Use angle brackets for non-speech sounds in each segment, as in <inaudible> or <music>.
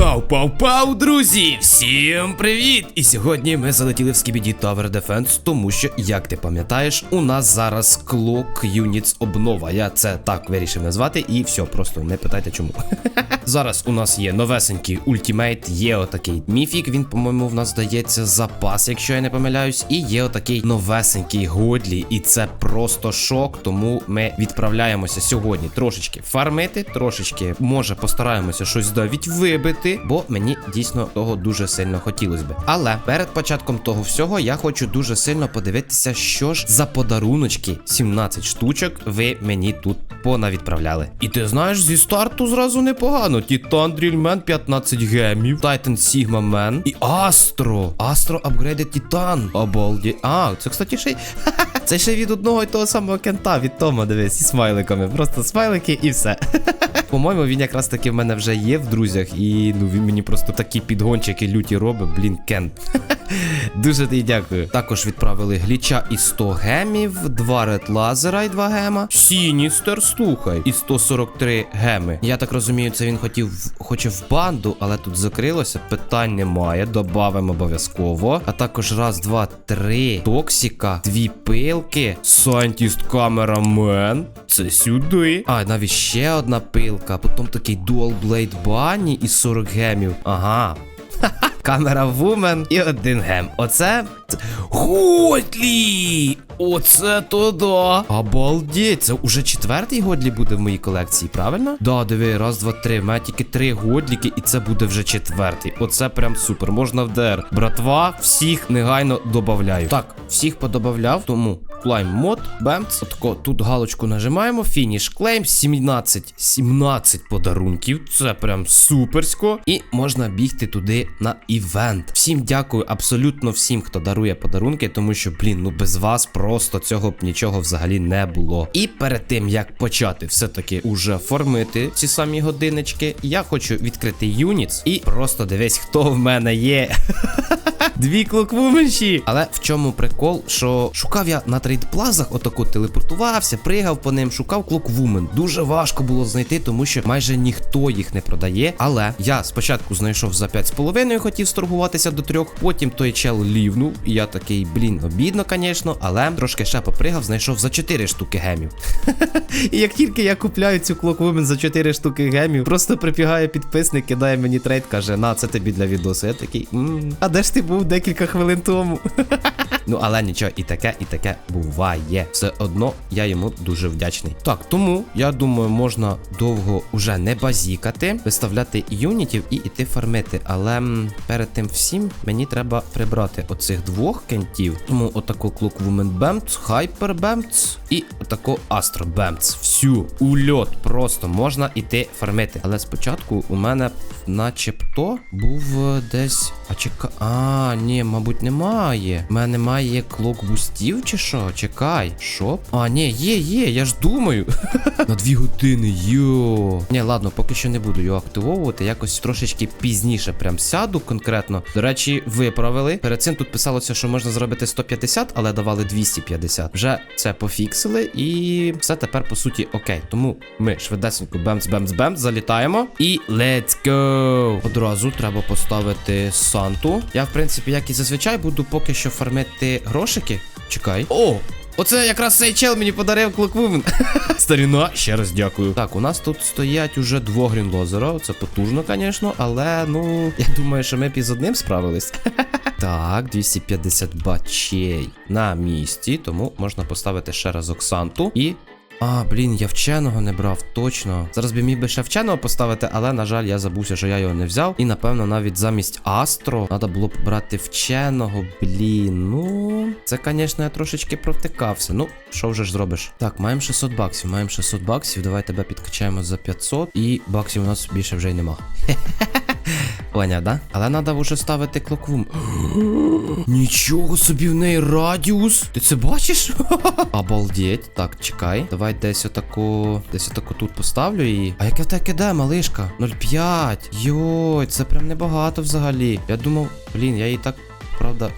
Пау, пау, пау, друзі! Всім привіт! І сьогодні ми залетіли в Skibidi Tower Defense, тому що, як ти пам'ятаєш, у нас зараз Clock Units обнова. Я це так вирішив назвати, і все, просто не питайте чому. Зараз у нас є новесенький ультимейт, є отакий міфік. Він, по-моєму, в нас здається запас, якщо я не помиляюсь. І є отакий новесенький Годлі. І це просто шок. Тому ми відправляємося сьогодні трошечки фармити, трошечки, може, постараємося щось навіть вибити, бо мені дійсно того дуже сильно хотілося би. Але перед початком того всього я хочу дуже сильно подивитися, що ж за подаруночки 17 штучок ви мені тут понавідправляли. І ти знаєш, зі старту зразу непогано. Титан Дрільмен 15 гемів, Тайтан Сігма Мен і Астро. Астро апгрейдед Тітан. Обалді. А, це, кстати, ще й. <laughs> Це ще від одного і того самого кента, від Тома, дивись, із смайликами. Просто смайлики і все. <laughs> По-моєму, він якраз таки в мене вже є в друзях, і ну він мені просто такі підгончики люті робить, блін, кент. <laughs> Дуже тобі дякую. Також відправили гліча і 100 гемів, 2 ред лазера і 2 гема. Сіністер, слухай, і 143 геми. Я так розумію, це він хотів хоче в банду, але тут закрилося. Питань немає. Добавимо обов'язково. А також раз, два, три. Токсіка, дві пилки, Сантіст камерамен. Це сюди. А, навіть ще одна пилка. Потім такий Dual Blade Bunny і 40 гемів. Ага. <laughs> Камера вумен і один гем. Оце. це- Годлі! Оце то да. Обалдеть, це уже четвертий годлі буде в моїй колекції, правильно? Да, диви, раз, два, три. У мене тільки три годліки, і це буде вже четвертий. Оце прям супер. Можна в ДР. Братва, всіх негайно добавляю. Так, всіх подобавляв, тому клайм мод, бемц. Отко, тут галочку нажимаємо. Фініш клейм. 17. 17 подарунків. Це прям суперсько. І можна бігти туди на івент. Всім дякую, абсолютно всім, хто дарує подарунки, тому що, блін, ну без вас просто цього б нічого взагалі не було. І перед тим як почати все-таки уже формити ці самі годиночки, я хочу відкрити юніц і просто дивись, хто в мене є. <laughs> Дві клоквуменші. Але в чому прикол, що шукав я на трейдплазах, отако телепортувався, пригав по ним, шукав клоквумен. Дуже важко було знайти, тому що майже ніхто їх не продає. Але я спочатку знайшов за 5,5, хотів сторгуватися до трьох. Потім той чел лівнув. І я такий, блін, обідно, звісно, але трошки ще попригав, знайшов за 4 штуки гемів. <laughs> І як тільки я купляю цю клоквумен за 4 штуки гемів, просто прибігає підписник, кидає мені трейд, каже: на, це тобі для відосу. Я такий, а де ж ти був декілька хвилин тому? <laughs> Ну, але нічого, і таке, і таке буває. Все одно я йому дуже вдячний. Так, тому я думаю, можна довго уже не базікати, виставляти юнітів і іти фармити. Але м, перед тим всім мені треба прибрати оцих двох кентів. Тому отаку Clockwoman Бемц, Hyper Бемц і отаку Astro Бемц. Всю ульот просто можна іти фармити. Але спочатку у мене начебто був е, десь. А чека. А, ні, мабуть, немає. У мене немає клок бустів чи що? Чекай. Що? А, ні, є, є, я ж думаю. <laughs> На дві години, йо. Ні, ладно, поки що не буду його активовувати. Якось трошечки пізніше прям сяду конкретно. До речі, виправили. Перед цим тут писалося, що можна зробити 150, але давали 250. Вже це пофіксили, і все тепер по суті окей. Тому ми швидесенько бемц, бемц, бемц, залітаємо. І let's go! Одразу треба поставити Санту. Я, в принципі, як і зазвичай, буду поки що фармити грошики. Чекай. О! Оце якраз цей чел мені подарив клоквумен. <laughs> Старіна, ще раз дякую. Так, у нас тут стоять уже два грінлозера. Це потужно, звісно, але ну, я думаю, що ми б із одним справились. <laughs> Так, 250 бачей на місці, тому можна поставити ще раз Оксанту і. А, блін, я вченого не брав, точно. Зараз би міг би ще вченого поставити, але, на жаль, я забувся, що я його не взяв. І, напевно, навіть замість Астро треба було б брати вченого. Блін, ну. Це, звісно, я трошечки провтикався. Ну, що вже ж зробиш? Так, маємо 600 баксів, маємо 600 баксів. Давай тебе підкачаємо за 500. І баксів у нас більше вже й нема. <laughs> Поняв, да? Але треба вже ставити клоквум. <gasps> Нічого собі в неї радіус. Ти це бачиш? <laughs> Обалдеть. Так, чекай. Давай десь отаку. Десь отаку тут поставлю її. А яке в тебе киде, малишка? 0,5. Йой, це прям небагато взагалі. Я думав, блін, я її так, правда.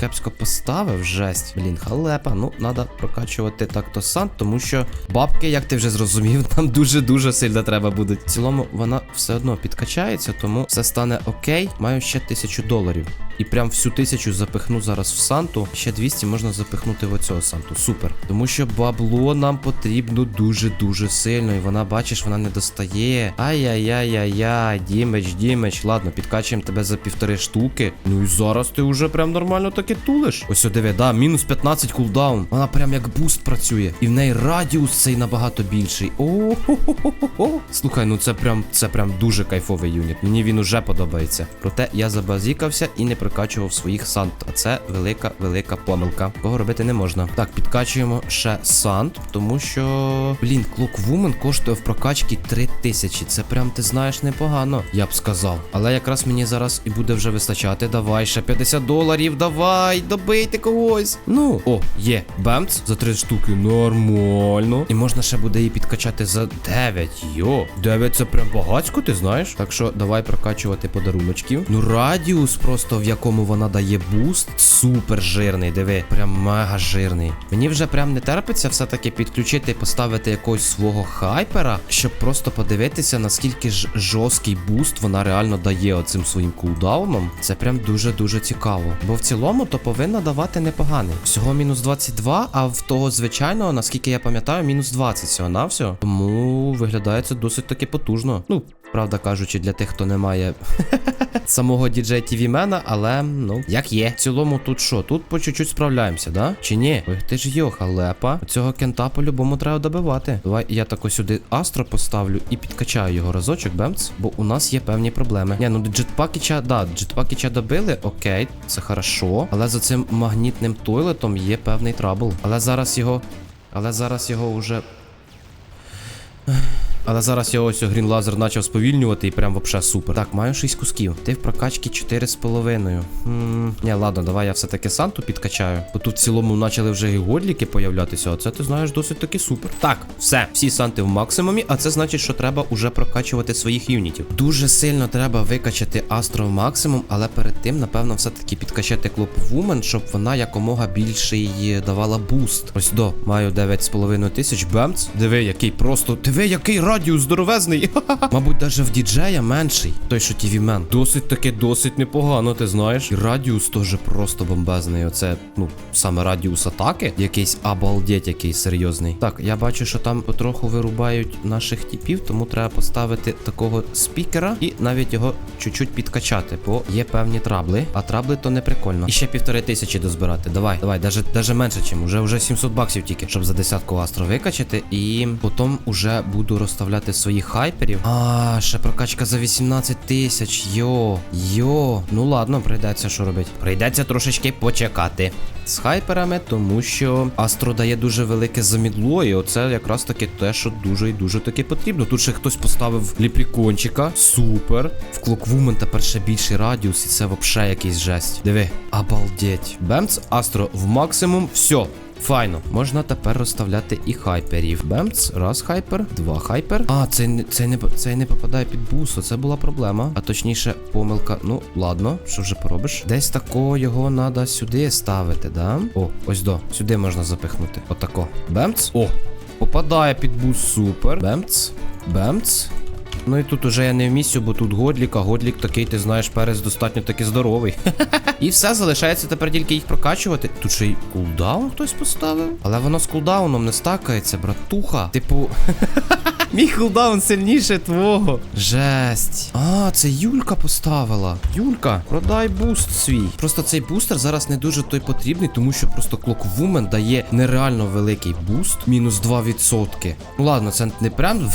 Кепсько поставив, жесть. Блін, халепа. Ну, треба прокачувати так-то сан, тому що бабки, як ти вже зрозумів, <laughs> нам дуже-дуже сильно треба будуть. В цілому вона все одно підкачається, тому все стане окей. Маю ще тисячу доларів. І прям всю тисячу запихну зараз в Санту. Ще 200 можна запихнути в оцього Санту. Супер. Тому що бабло нам потрібно дуже-дуже сильно. І вона, бачиш, вона не достає. Ай-яй-яй-яй-яй, Дімеч, Дімеч. Ладно, підкачуємо тебе за півтори штуки. Ну і зараз ти вже прям нормально таки тулиш. Ось о, диви, да, мінус 15 кулдаун. Вона прям як буст працює. І в неї радіус цей набагато більший. О-хо-хо-хо-хо. Слухай, ну це прям це прям дуже кайфовий юніт. Мені він уже подобається. Проте я забазікався і не прокачував своїх сант. А це велика, велика помилка. Кого робити не можна. Так, підкачуємо ще сант, тому що. Блін, Клоквумен коштує в прокачці 3000. Це прям ти знаєш непогано, я б сказав. Але якраз мені зараз і буде вже вистачати. Давай, ще 50 доларів, давай, добийте когось. Ну, о, є. Бемц за 3 штуки. Нормально. І можна ще буде її підкачати за 9. Йо, 9 це прям багацько, ти знаєш? Так що давай прокачувати подаруночків. Ну, радіус просто в якому вона дає буст. Супер жирний, диви. Прям мега жирний. Мені вже прям не терпиться все-таки підключити і поставити якогось свого хайпера, щоб просто подивитися, наскільки ж жорсткий буст вона реально дає оцим своїм кулдауном. Це прям дуже-дуже цікаво. Бо в цілому то повинна давати непоганий. Всього мінус 22, а в того звичайного, наскільки я пам'ятаю, мінус 20 всього на всього. Тому виглядає це досить таки потужно. Ну, правда кажучи, для тих, хто не має <laughs> самого діджей TV мена, але ну як є. В цілому тут що? Тут по чуть-чуть справляємося, да? Чи ні? Ой, ти ж йо, халепа. Цього кента по-любому треба добивати. Давай я тако сюди астро поставлю і підкачаю його разочок, бемц, бо у нас є певні проблеми. Ні, ну джетпакіча, да, джетпакіча добили, окей, це хорошо. Але за цим магнітним тойлетом є певний трабл. Але зараз його. Але зараз його вже. Але зараз я ось грін лазер почав сповільнювати і прям вообще супер. Так, маю 6 кусків. Ти в прокачці 4,5. Хм. Ні, ладно, давай я все-таки санту підкачаю. Бо тут в цілому почали вже і годліки появлятися. Оце ти знаєш досить таки супер. Так, все, всі санти в максимумі, а це значить, що треба уже прокачувати своїх юнітів. Дуже сильно треба викачати Астро в максимум, але перед тим, напевно, все-таки підкачати Клоп Вумен, щоб вона якомога більше їй давала буст. Ось до, маю 9,5 тисяч. Бемц. Диви, який просто. Диви, який радіус здоровезний. <laughs> Мабуть, навіть в діджея менший. Той, що TV мен. Досить таки, досить непогано, ти знаєш. І радіус теж просто бомбезний. Оце, ну, саме радіус атаки. Якийсь обалдеть, який серйозний. Так, я бачу, що там потроху вирубають наших типів, тому треба поставити такого спікера і навіть його чуть-чуть підкачати, бо є певні трабли. А трабли то не прикольно. І ще півтори тисячі дозбирати. Давай, давай, даже, даже менше, чим. Уже вже 700 баксів тільки, щоб за десятку астро викачати. І потім уже буду розставляти своїх хайперів. А, ще прокачка за 18 тисяч. Йо, йо. Ну ладно, прийдеться що робити. Прийдеться трошечки почекати. З хайперами, тому що Астро дає дуже велике замідло, і оце якраз таки те, що дуже і дуже таки потрібно. Тут ще хтось поставив ліпрікончика. Супер. В Клоквумен тепер ще більший радіус, і це вообще якийсь жесть. Диви, обалдеть. Бемц, Астро в максимум. Все. Файно, можна тепер розставляти і хайперів. Бемц, раз хайпер, два хайпер. А, цей, цей, не, цей не попадає під бусу. Це була проблема. А точніше, помилка. Ну, ладно, що вже поробиш? Десь тако його треба сюди ставити, да? О, ось до. Сюди можна запихнути. Отако. Бемц. О, попадає під бус. Супер. Бемц. Бемц. Ну і тут уже я не вмістю, бо тут годлік, а годлік такий, ти знаєш, перець достатньо таки здоровий. <laughs> І все, залишається тепер тільки їх прокачувати. Тут ще й кулдаун хтось поставив. Але воно з кулдауном не стакається, братуха. Типу. <laughs> Мій кулдаун сильніше твого. Жесть. А, це Юлька поставила. Юлька, продай буст свій. Просто цей бустер зараз не дуже той потрібний, тому що просто Clockwoman дає нереально великий буст. Мінус 2%. Ну ладно, це не прям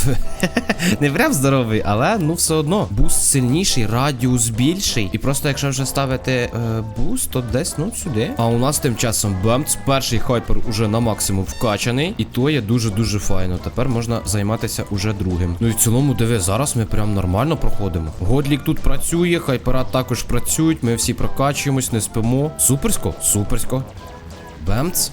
<laughs> не прям здоровий, але ну все одно. Буст сильніший, радіус більший. І просто якщо вже ставити е, буст, то десь ну сюди. А у нас тим часом бемц, перший хайпер уже на максимум вкачаний. І то є дуже-дуже файно. Тепер можна займатися уже другим. Ну і в цілому, диви, зараз ми прям нормально проходимо. Годлік тут працює, хайпера також працюють. Ми всі прокачуємось, не спимо. Суперсько, суперсько. Бемц.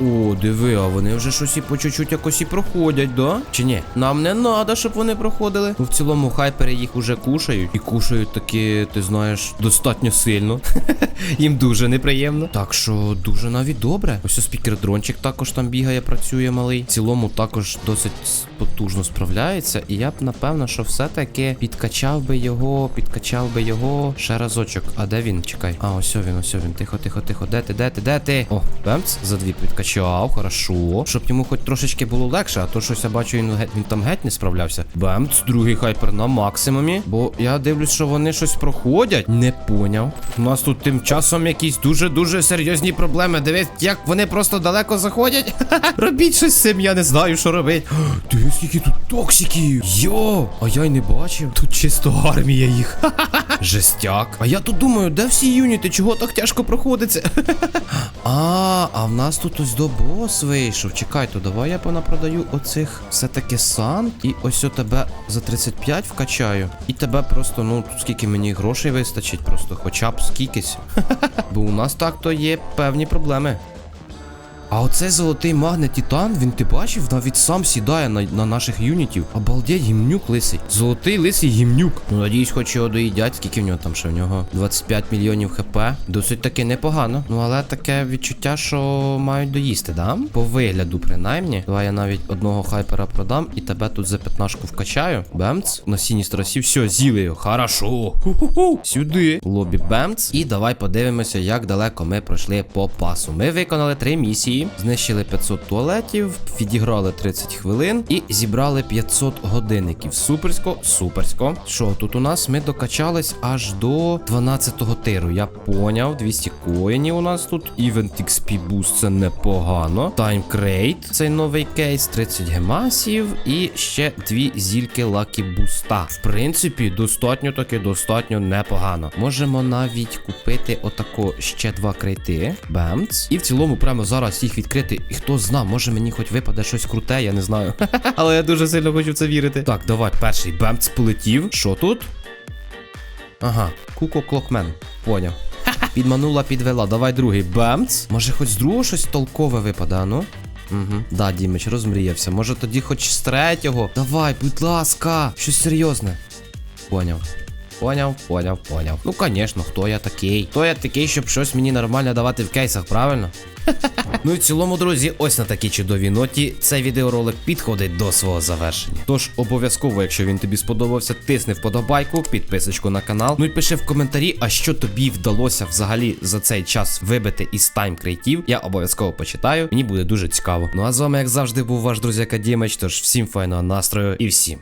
О, диви, а вони вже щось і по чуть-чуть якось і проходять, да? Чи ні? Нам не треба, щоб вони проходили. Ну, в цілому хайпери їх уже кушають. І кушають таки, ти знаєш, достатньо сильно. <laughs> Їм дуже неприємно. Так що дуже навіть добре. Ось спікер-дрончик також там бігає, працює малий. В цілому також досить потужно справляється. І я б напевно, що все-таки підкачав би його, підкачав би його ще разочок. А де він? Чекай. А, ось він, ось він. Тихо, тихо, тихо. Де ти, де ти, де ти? О, бемц, за дві підкачав, хорошо. Щоб йому хоч трошечки було легше, а то щось я бачу, він, він там геть не справлявся. Бемц, другий хайпер на максимумі. Бо я дивлюсь, що вони щось проходять. Не поняв. У нас тут тим часом якісь дуже-дуже серйозні проблеми. Дивись, як вони просто далеко заходять. <laughs> Робіть щось з цим, я не знаю, що робити. <gasps> Дивись, скільки тут токсиків. Йо, а я й не бачив. Тут чисто армія їх. <laughs> Жестяк. А я тут думаю, де всі юніти? Чого так тяжко проходиться? <laughs> А, а в нас тут ось до вийшов. Чекай, то давай я понапродаю оцих все-таки сан. І ось о тебе за 35 вкачаю. І тебе просто, ну, скільки мені грошей вистачить, просто хоча б скількись. <laughs> Бо у нас так-то є певні проблеми. А оцей золотий магнет Титан, він ти бачив, навіть сам сідає на, на наших юнітів. Обалдеть, гімнюк лисий. Золотий лисий гімнюк. Ну, надіюсь, хоч його доїдять. Скільки в нього там ще в нього? 25 мільйонів хп. Досить таки непогано. Ну, але таке відчуття, що мають доїсти, да? По вигляду, принаймні. Давай я навіть одного хайпера продам і тебе тут за п'ятнашку вкачаю. Бемц. На сіній страсі. Все, з'їли його. Хорошо. Ху-ху-ху. Сюди. Лобі Бемц. І давай подивимося, як далеко ми пройшли по пасу. Ми виконали три місії, знищили 500 туалетів, відіграли 30 хвилин і зібрали 500 годинників. Суперсько, суперсько. Що тут у нас? Ми докачались аж до 12-го тиру. Я поняв, 200 коїнів у нас тут. Event XP Boost це непогано. Crate, цей новий кейс, 30 гемасів і ще дві зільки Лакі Буста. В принципі, достатньо таки достатньо непогано. Можемо навіть купити отако ще два крейти. Бемц. І в цілому прямо зараз їх відкрити. І хто зна, може мені хоч випаде щось круте, я не знаю. <laughs> Але я дуже сильно хочу в це вірити. Так, давай, перший бемц полетів. Що тут? Ага, Куко Клокмен. Поняв. <laughs> Підманула, підвела. Давай другий. Бемц. Може, хоч з другого щось толкове випаде, ну? Угу. Да, Дімич, розмріявся. Може тоді хоч з третього. Давай, будь ласка, щось серйозне. Поняв. Поняв, поняв, поняв. Ну, звісно, хто я такий? Хто я такий, щоб щось мені нормально давати в кейсах, правильно? <laughs> Ну і в цілому, друзі, ось на такій чудовій ноті цей відеоролик підходить до свого завершення. Тож обов'язково, якщо він тобі сподобався, тисни вподобайку, підписочку на канал. Ну і пиши в коментарі, а що тобі вдалося взагалі за цей час вибити із тайм креатив. Я обов'язково почитаю. Мені буде дуже цікаво. Ну а з вами, як завжди, був ваш друзяка Дімич. Тож всім файного настрою і всім